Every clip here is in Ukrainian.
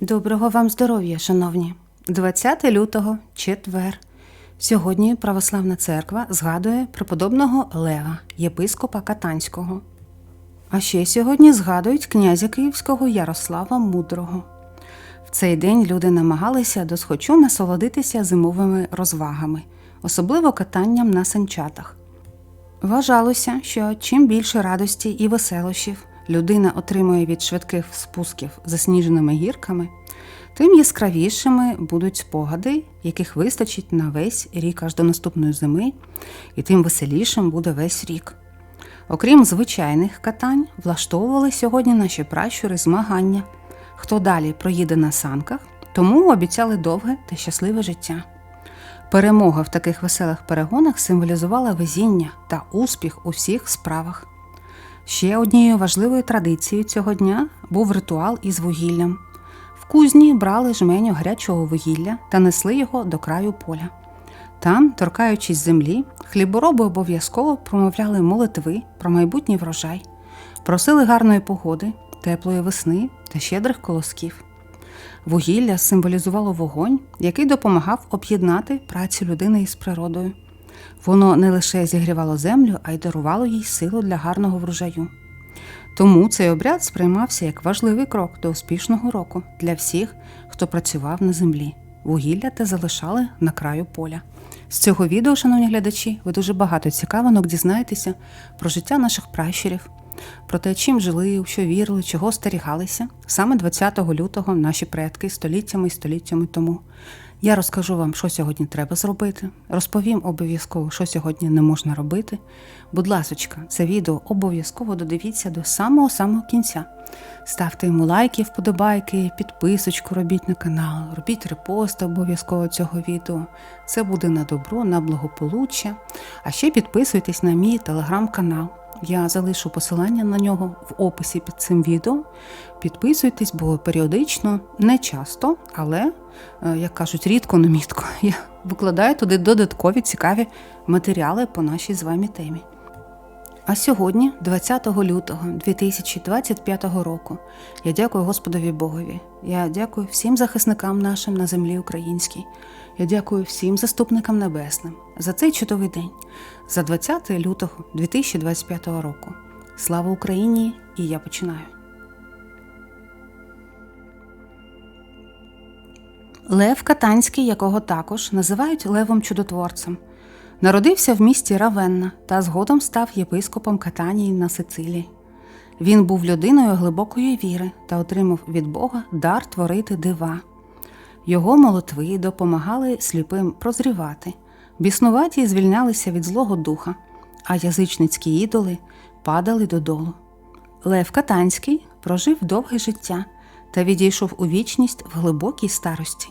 Доброго вам здоров'я, шановні! 20 лютого, четвер. Сьогодні Православна церква згадує преподобного Лева, єпископа Катанського. А ще сьогодні згадують князя Київського Ярослава Мудрого. В цей день люди намагалися досхочу насолодитися зимовими розвагами, особливо катанням на санчатах. Вважалося, що чим більше радості і веселощів людина отримує від швидких спусків засніженими гірками, тим яскравішими будуть спогади, яких вистачить на весь рік аж до наступної зими, і тим веселішим буде весь рік. Окрім звичайних катань, влаштовували сьогодні наші пращури змагання. Хто далі проїде на санках, тому обіцяли довге та щасливе життя. Перемога в таких веселих перегонах символізувала везіння та успіх у всіх справах. Ще однією важливою традицією цього дня був ритуал із вугіллям. В кузні брали жменю гарячого вугілля та несли його до краю поля. Там, торкаючись землі, хлібороби обов'язково промовляли молитви про майбутній врожай, просили гарної погоди, теплої весни та щедрих колосків. Вугілля символізувало вогонь, який допомагав об'єднати працю людини із природою. Воно не лише зігрівало землю, а й дарувало їй силу для гарного врожаю. Тому цей обряд сприймався як важливий крок до успішного року для всіх, хто працював на землі. Вугілля те залишали на краю поля. З цього відео, шановні глядачі, ви дуже багато цікавинок дізнаєтеся про життя наших пращурів, про те, чим жили, що вірили, чого остерігалися. Саме 20 лютого наші предки століттями і століттями тому. Я розкажу вам, що сьогодні треба зробити. Розповім обов'язково, що сьогодні не можна робити. Будь ласочка, це відео обов'язково додивіться до самого-самого кінця. Ставте йому лайки, вподобайки, підписочку робіть на канал, робіть репости обов'язково цього відео. Це буде на добро, на благополуччя. А ще підписуйтесь на мій телеграм-канал. Я залишу посилання на нього в описі під цим відео. Підписуйтесь, бо періодично, не часто, але, е, як кажуть, рідко не мітко. Я викладаю туди додаткові цікаві матеріали по нашій з вами темі. А сьогодні, 20 лютого 2025 року, я дякую Господові Богові. Я дякую всім захисникам нашим на землі українській. Я дякую всім заступникам небесним за цей чудовий день, за 20 лютого 2025 року. Слава Україні! І я починаю. Лев Катанський, якого також називають Левом Чудотворцем, народився в місті Равенна та згодом став єпископом Катанії на Сицилії. Він був людиною глибокої віри та отримав від Бога дар творити дива. Його молитви допомагали сліпим прозрівати, біснуваті звільнялися від Злого Духа, а язичницькі ідоли падали додолу. Лев Катанський прожив довге життя та відійшов у вічність в глибокій старості.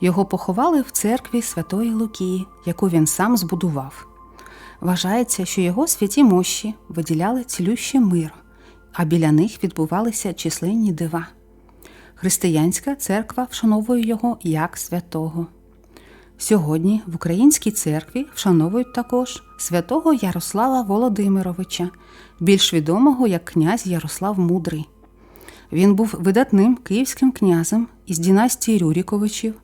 Його поховали в церкві Святої Лукії, яку він сам збудував. Вважається, що його святі мощі виділяли цілющий мир, а біля них відбувалися численні дива. Християнська церква вшановує його як святого. Сьогодні в Українській церкві вшановують також святого Ярослава Володимировича, більш відомого як князь Ярослав Мудрий. Він був видатним київським князем із династії Рюріковичів,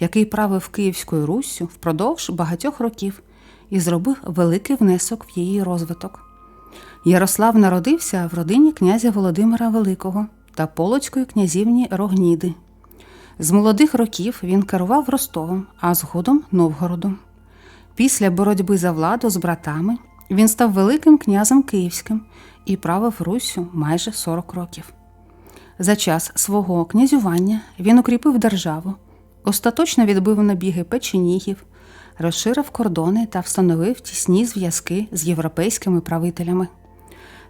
який правив Київською Руссю впродовж багатьох років і зробив великий внесок в її розвиток. Ярослав народився в родині князя Володимира Великого та Полоцької князівні Рогніди. З молодих років він керував Ростовом, а згодом Новгородом. Після боротьби за владу з братами він став Великим князем Київським і правив Руссю майже 40 років. За час свого князювання він укріпив державу, остаточно відбив набіги печенігів, розширив кордони та встановив тісні зв'язки з європейськими правителями.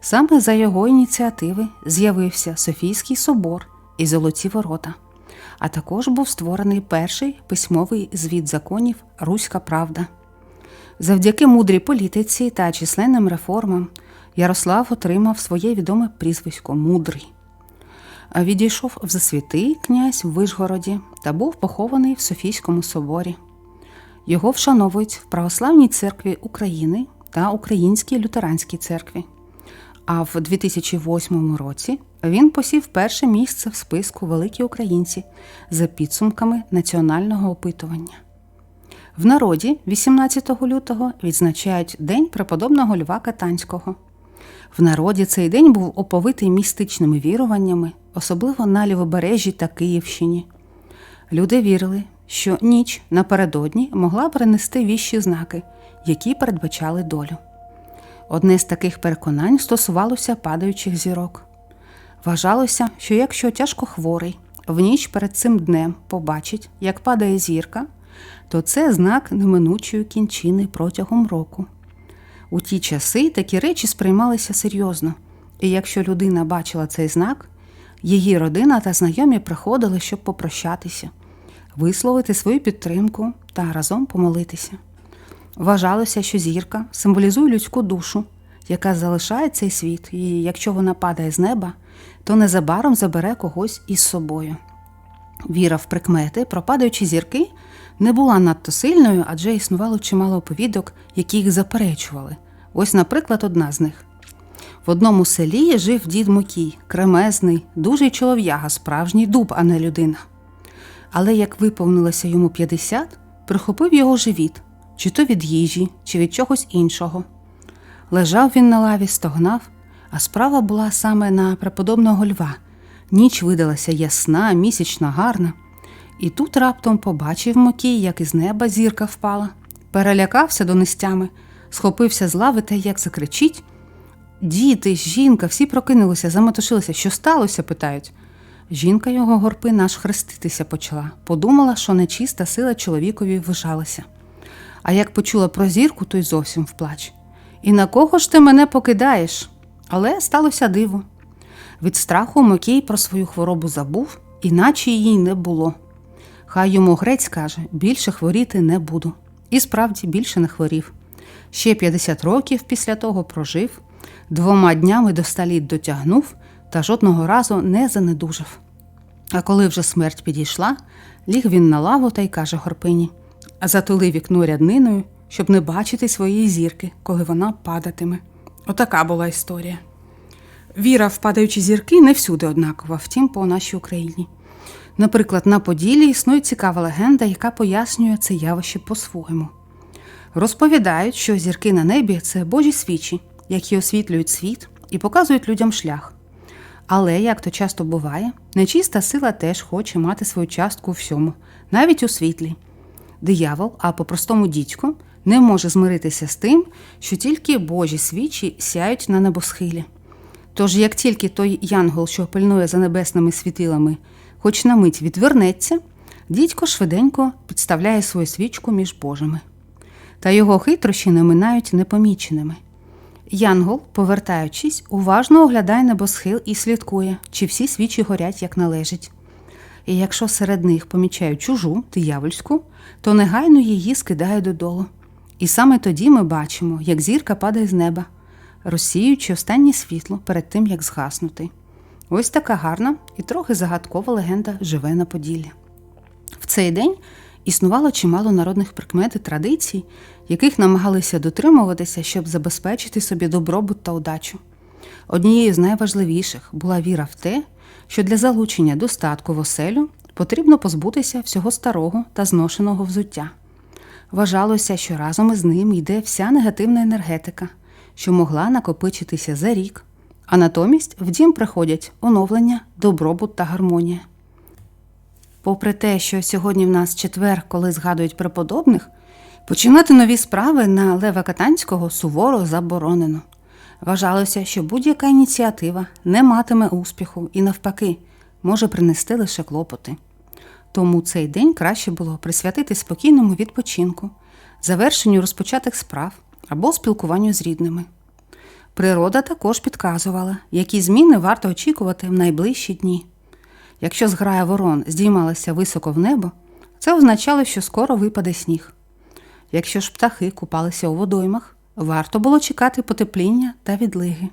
Саме за його ініціативи з'явився Софійський собор і Золоті ворота, а також був створений перший письмовий звіт законів Руська Правда. Завдяки мудрій політиці та численним реформам Ярослав отримав своє відоме прізвисько Мудрий. Відійшов в засвіти князь в Вишгороді та був похований в Софійському соборі. Його вшановують в Православній церкві України та Українській лютеранській церкві А в 2008 році він посів перше місце в списку Великі українці за підсумками національного опитування. В народі 18 лютого відзначають День преподобного Льва Катанського. В народі цей день був оповитий містичними віруваннями, особливо на Лівобережжі та Київщині. Люди вірили, що ніч напередодні могла принести віщі знаки, які передбачали долю. Одне з таких переконань стосувалося падаючих зірок. Вважалося, що якщо тяжко хворий в ніч перед цим днем побачить, як падає зірка, то це знак неминучої кінчини протягом року. У ті часи такі речі сприймалися серйозно, і якщо людина бачила цей знак, її родина та знайомі приходили, щоб попрощатися, висловити свою підтримку та разом помолитися. Вважалося, що зірка символізує людську душу, яка залишає цей світ, і якщо вона падає з неба, то незабаром забере когось із собою. Віра в прикмети, про падаючі зірки, не була надто сильною, адже існувало чимало оповідок, які їх заперечували. Ось, наприклад, одна з них. В одному селі жив дід Мокій, кремезний, дужий чолов'яга, справжній дуб, а не людина. Але як виповнилося йому 50, прихопив його живіт, чи то від їжі, чи від чогось іншого. Лежав він на лаві, стогнав, а справа була саме на преподобного льва. Ніч видалася ясна, місячна, гарна. І тут раптом побачив Мокій, як із неба зірка впала, перелякався донестями, схопився з лави та як закричить. Діти, жінка, всі прокинулися, заметушилися. Що сталося? питають. Жінка його горпи наш хреститися почала. Подумала, що нечиста сила чоловікові вважалася. А як почула про зірку, то й зовсім вплач. І на кого ж ти мене покидаєш? Але сталося диво. Від страху Мокій про свою хворобу забув, іначе її не було. Хай йому грець каже, більше хворіти не буду. І справді більше не хворів. Ще 50 років після того прожив, двома днями до сталіт дотягнув та жодного разу не занедужав. А коли вже смерть підійшла, ліг він на лаву та й каже горпині, затули вікно рядниною, щоб не бачити своєї зірки, коли вона падатиме. Отака була історія. Віра в падаючі зірки не всюди однакова, втім, по нашій Україні. Наприклад, на Поділлі існує цікава легенда, яка пояснює це явище по-своєму. Розповідають, що зірки на небі це божі свічі, які освітлюють світ і показують людям шлях. Але, як то часто буває, нечиста сила теж хоче мати свою частку у всьому, навіть у світлі. Диявол, а по-простому дідько, не може змиритися з тим, що тільки божі свічі сяють на небосхилі. Тож, як тільки той янгол, що пильнує за небесними світилами, хоч на мить відвернеться, дідько швиденько підставляє свою свічку між божими. Та його хитрощі не минають непоміченими. Янгол, повертаючись, уважно оглядає небосхил і слідкує, чи всі свічі горять як належить. І якщо серед них помічають чужу, диявольську, то негайно її скидає додолу. І саме тоді ми бачимо, як зірка падає з неба, розсіюючи останнє світло перед тим, як згаснути. Ось така гарна і трохи загадкова легенда живе на Поділлі. В цей день існувало чимало народних прикмет і традицій, яких намагалися дотримуватися, щоб забезпечити собі добробут та удачу. Однією з найважливіших була віра в те, що для залучення достатку в оселю потрібно позбутися всього старого та зношеного взуття. Вважалося, що разом із ним йде вся негативна енергетика, що могла накопичитися за рік, а натомість в дім приходять оновлення, добробут та гармонія. Попри те, що сьогодні в нас четвер, коли згадують преподобних, починати нові справи на Лева Катанського суворо заборонено. Вважалося, що будь-яка ініціатива не матиме успіху і, навпаки, може принести лише клопоти. Тому цей день краще було присвятити спокійному відпочинку, завершенню розпочатих справ або спілкуванню з рідними. Природа також підказувала, які зміни варто очікувати в найближчі дні. Якщо зграя ворон здіймалася високо в небо, це означало, що скоро випаде сніг. Якщо ж птахи купалися у водоймах, варто було чекати потепління та відлиги.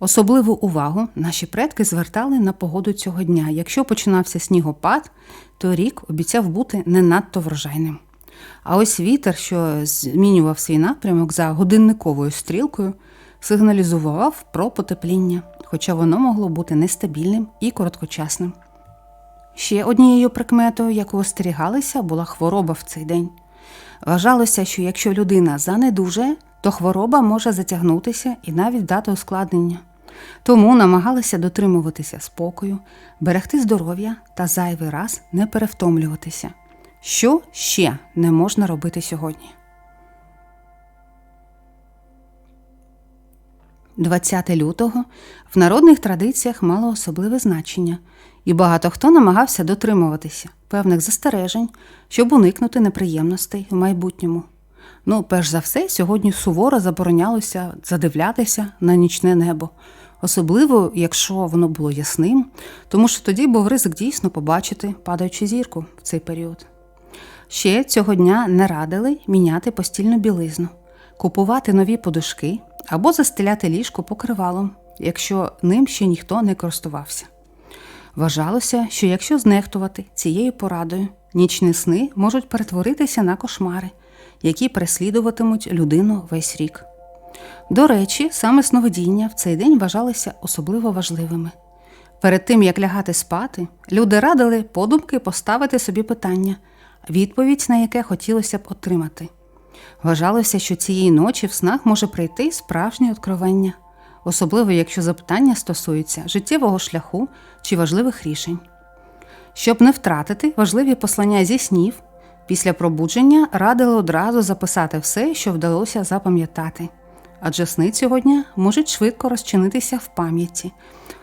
Особливу увагу наші предки звертали на погоду цього дня. Якщо починався снігопад, то рік обіцяв бути не надто врожайним. А ось вітер, що змінював свій напрямок за годинниковою стрілкою, сигналізував про потепління, хоча воно могло бути нестабільним і короткочасним. Ще однією прикметою, яку остерігалися, була хвороба в цей день. Вважалося, що якщо людина занедужає, то хвороба може затягнутися і навіть дати ускладнення. Тому намагалися дотримуватися спокою, берегти здоров'я та зайвий раз не перевтомлюватися. Що ще не можна робити сьогодні? 20 лютого в народних традиціях мало особливе значення, і багато хто намагався дотримуватися певних застережень, щоб уникнути неприємностей в майбутньому. Ну, перш за все, сьогодні суворо заборонялося задивлятися на нічне небо, особливо якщо воно було ясним, тому що тоді був ризик дійсно побачити падаючу зірку в цей період. Ще цього дня не радили міняти постільну білизну, купувати нові подушки або застеляти ліжко покривалом, якщо ним ще ніхто не користувався. Вважалося, що якщо знехтувати цією порадою, нічні сни можуть перетворитися на кошмари, які переслідуватимуть людину весь рік. До речі, саме сновидіння в цей день вважалися особливо важливими. Перед тим як лягати спати, люди радили подумки поставити собі питання, відповідь на яке хотілося б отримати. Вважалося, що цієї ночі в снах може прийти справжнє откровення, особливо якщо запитання стосуються життєвого шляху чи важливих рішень. Щоб не втратити важливі послання зі снів, після пробудження радили одразу записати все, що вдалося запам'ятати, адже сни цього дня можуть швидко розчинитися в пам'яті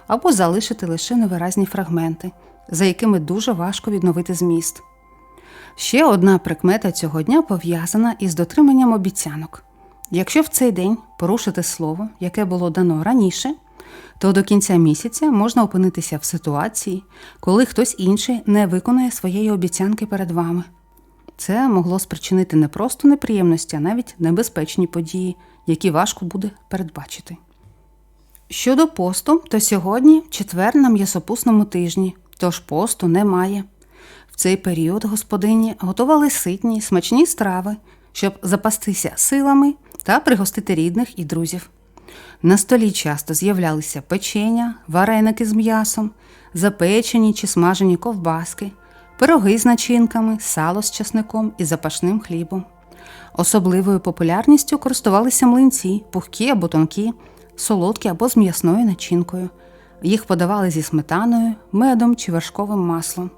або залишити лише невиразні фрагменти, за якими дуже важко відновити зміст. Ще одна прикмета цього дня пов'язана із дотриманням обіцянок. Якщо в цей день порушити слово, яке було дано раніше, то до кінця місяця можна опинитися в ситуації, коли хтось інший не виконає своєї обіцянки перед вами. Це могло спричинити не просто неприємності, а навіть небезпечні події, які важко буде передбачити. Щодо посту, то сьогодні четвер на м'ясопусному тижні, тож посту немає. В цей період господині готували ситні, смачні страви, щоб запастися силами та пригостити рідних і друзів. На столі часто з'являлися печення, вареники з м'ясом, запечені чи смажені ковбаски, пироги з начинками, сало з часником і запашним хлібом. Особливою популярністю користувалися млинці, пухкі або тонкі, солодкі або з м'ясною начинкою. Їх подавали зі сметаною, медом чи вершковим маслом.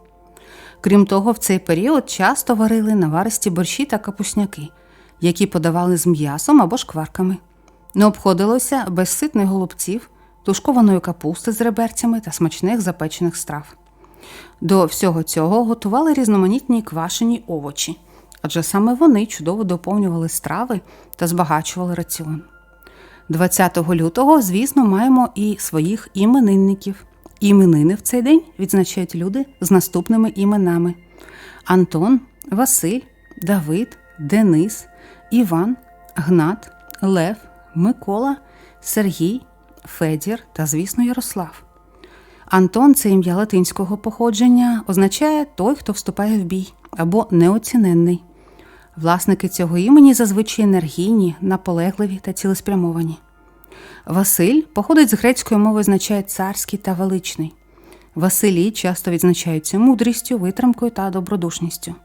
Крім того, в цей період часто варили наваристі борщі та капусняки, які подавали з м'ясом або шкварками. Не обходилося без ситних голубців, тушкованої капусти з реберцями та смачних запечених страв. До всього цього готували різноманітні квашені овочі, адже саме вони чудово доповнювали страви та збагачували раціон. 20 лютого, звісно, маємо і своїх іменинників. Іменини в цей день відзначають люди з наступними іменами: Антон, Василь, Давид, Денис, Іван, Гнат, Лев, Микола, Сергій, Федір та, звісно, Ярослав. Антон це ім'я латинського походження, означає той, хто вступає в бій або неоціненний. Власники цього імені зазвичай енергійні, наполегливі та цілеспрямовані. Василь походить з грецької мови, означає царський та величний. Василі часто відзначаються мудрістю, витримкою та добродушністю.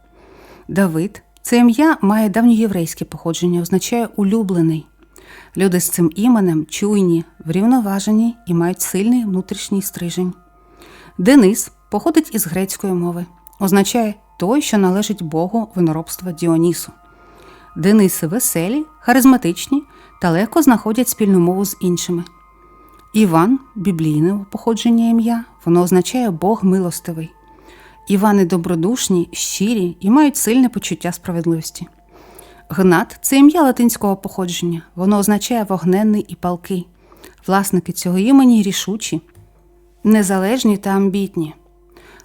Давид це ім'я має давньоєврейське походження, означає улюблений. Люди з цим іменем чуйні, врівноважені і мають сильний внутрішній стрижень. Денис походить із грецької мови, означає той, що належить Богу виноробства Діонісу. Дениси веселі, харизматичні та легко знаходять спільну мову з іншими. Іван біблійне походження ім'я, воно означає Бог милостивий. Івани добродушні, щирі і мають сильне почуття справедливості. Гнат це ім'я латинського походження, воно означає вогненний і палкий. Власники цього імені рішучі, незалежні та амбітні.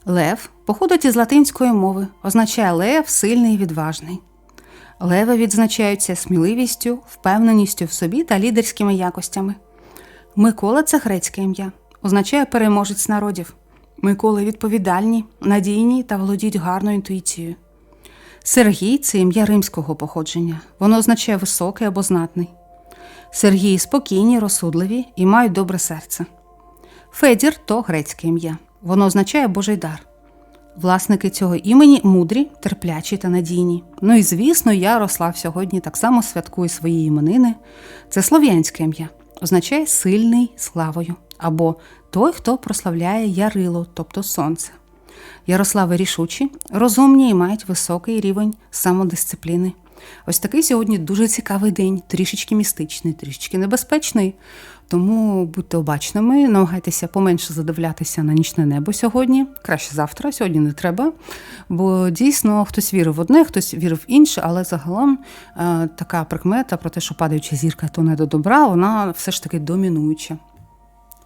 Лев походить із латинської мови, означає лев сильний і відважний. Леви відзначаються сміливістю, впевненістю в собі та лідерськими якостями. Микола це грецьке ім'я, означає переможець народів. Миколи відповідальні, надійні та володіють гарною інтуїцією. Сергій це ім'я римського походження, воно означає високий або знатний. Сергій спокійні, розсудливі і мають добре серце. Федір то грецьке ім'я. Воно означає Божий дар. Власники цього імені мудрі, терплячі та надійні. Ну і звісно, Ярослав сьогодні так само святкує свої іменини. Це слов'янське ім'я, означає сильний славою, або той, хто прославляє Ярило, тобто сонце. Ярослави рішучі, розумні і мають високий рівень самодисципліни. Ось такий сьогодні дуже цікавий день, трішечки містичний, трішечки небезпечний. Тому будьте обачними, намагайтеся поменше задивлятися на нічне небо сьогодні. Краще завтра, сьогодні не треба. Бо дійсно хтось вірив в одне, хтось вірив в інше, але загалом е, така прикмета про те, що падаюча зірка то не до добра, вона все ж таки домінуюча.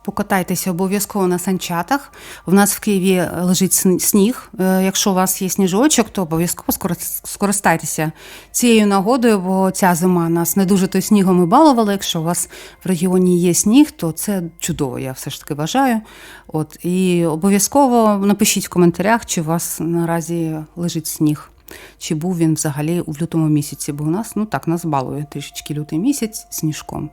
Покатайтеся обов'язково на санчатах. У нас в Києві лежить сніг. Е, Якщо у вас є сніжочок, то обов'язково скористайтеся цією нагодою, бо ця зима нас не дуже то снігом і балувала. Якщо у вас в регіоні є сніг, то це чудово, я все ж таки вважаю. От і обов'язково напишіть в коментарях, чи у вас наразі лежить сніг. Чи був він взагалі у лютому місяці? Бо у нас ну так нас балує трішечки лютий місяць сніжком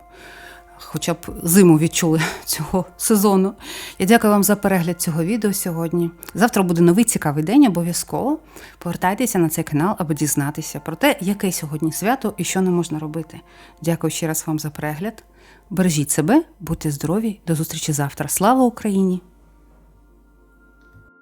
хоча б зиму відчули цього сезону. Я дякую вам за перегляд цього відео сьогодні. Завтра буде новий цікавий день, обов'язково. Повертайтеся на цей канал, аби дізнатися про те, яке сьогодні свято і що не можна робити. Дякую ще раз вам за перегляд. Бережіть себе, будьте здорові, до зустрічі завтра. Слава Україні!